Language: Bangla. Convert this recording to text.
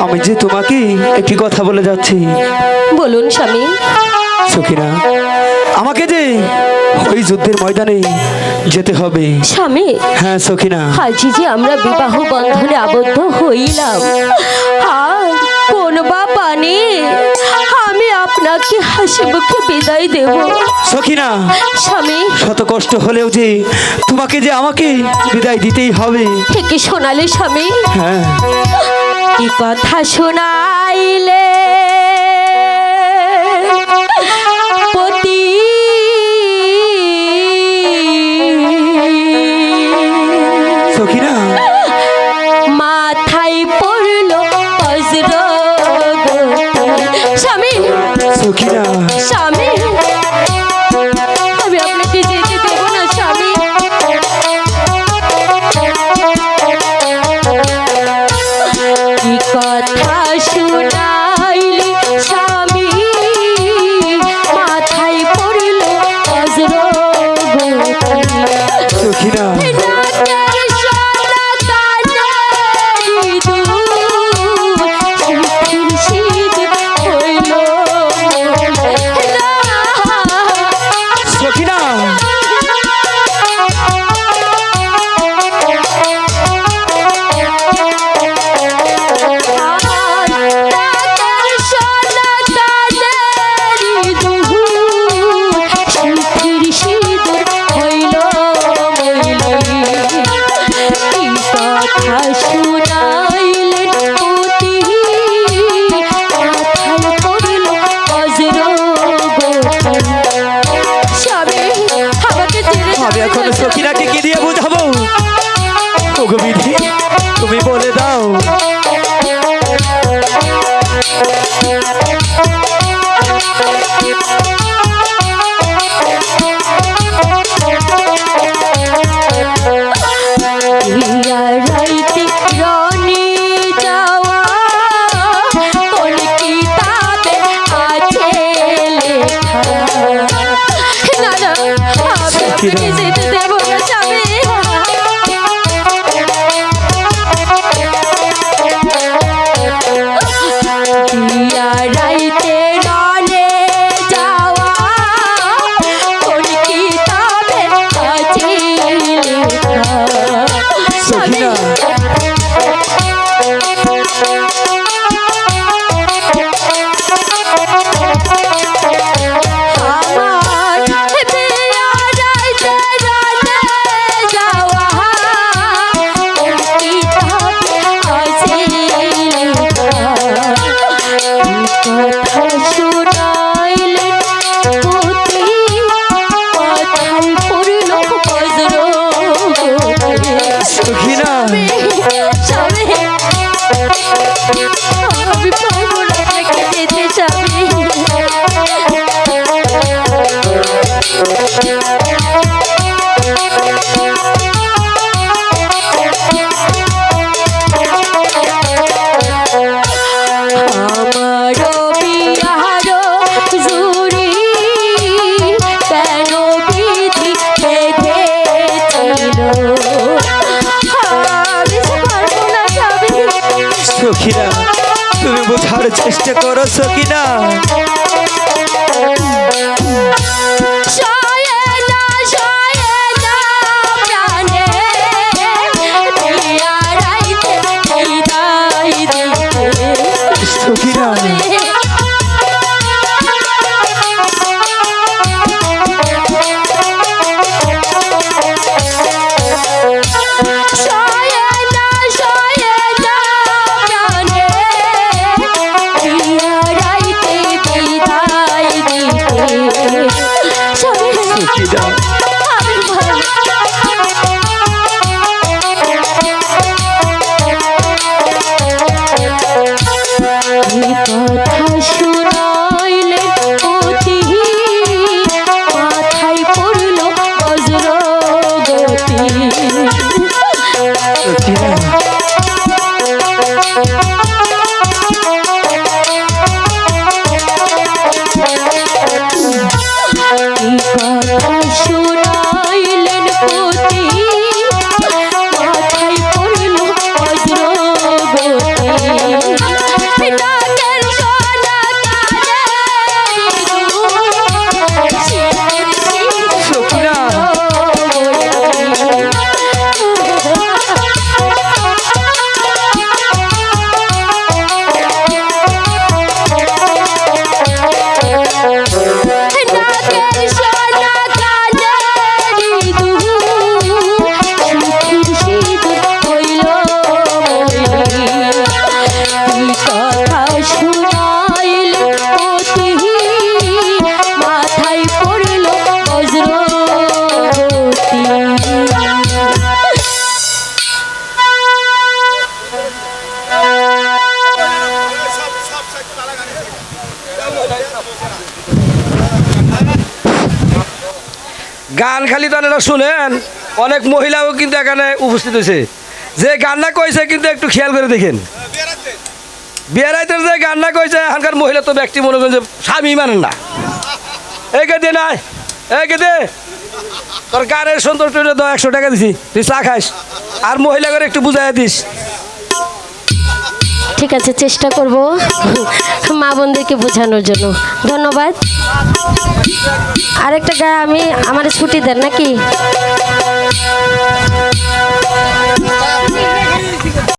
আমি যে তোমাকে একটি কথা বলে যাচ্ছি। বলুন স্বামী। সখিনা আমাকে যে ওই যুদ্ধের ময়দানে যেতে হবে। স্বামী হ্যাঁ সখিনা আজই যে আমরা বিবাহ বন্ধনে আবদ্ধ হইলাম আর কোন বা পানে আমি আপনাকে হাসি মুখে বিদায় দেব। সখিনা স্বামী। শত কষ্ট হলেও যে তোমাকে যে আমাকে বিদায় দিতেই হবে। ঠিকই শোনালে স্বামী। হ্যাঁ। কি কথা শোনাইলে পতি মাথায় পড়ল বজ্র স্বামী সখিনা কথা দিয়ে বুঝাবো। বিধি তুমি বলে দাও। ইয়া রাইতে কথা চেষ্টা করো সখিনা গান খালি তো আপনারা শুনেন, অনেক মহিলাও কিন্তু এখানে উপস্থিত হয়েছে। যে গান্না কইছে কিন্তু একটু খেয়াল করে দেখেন। বিয়ারাইতে যে গান্না কইছে, এখানকার মহিলা তো ব্যক্তি মনে করেন যে স্বামী মানেন না। এই কে দে নাই, এই কে দে। তোর গানের সুন্দর টুলে একশো টাকা দিছি, তুই চা খাইস আর মহিলা করে একটু বুঝাই দিস। ঠিক আছে, চেষ্টা করব মা বোনদেরকে বোঝানোর জন্য। ধন্যবাদ। আরেকটা গায়ে আমি, আমার ছুটি দেন নাকি?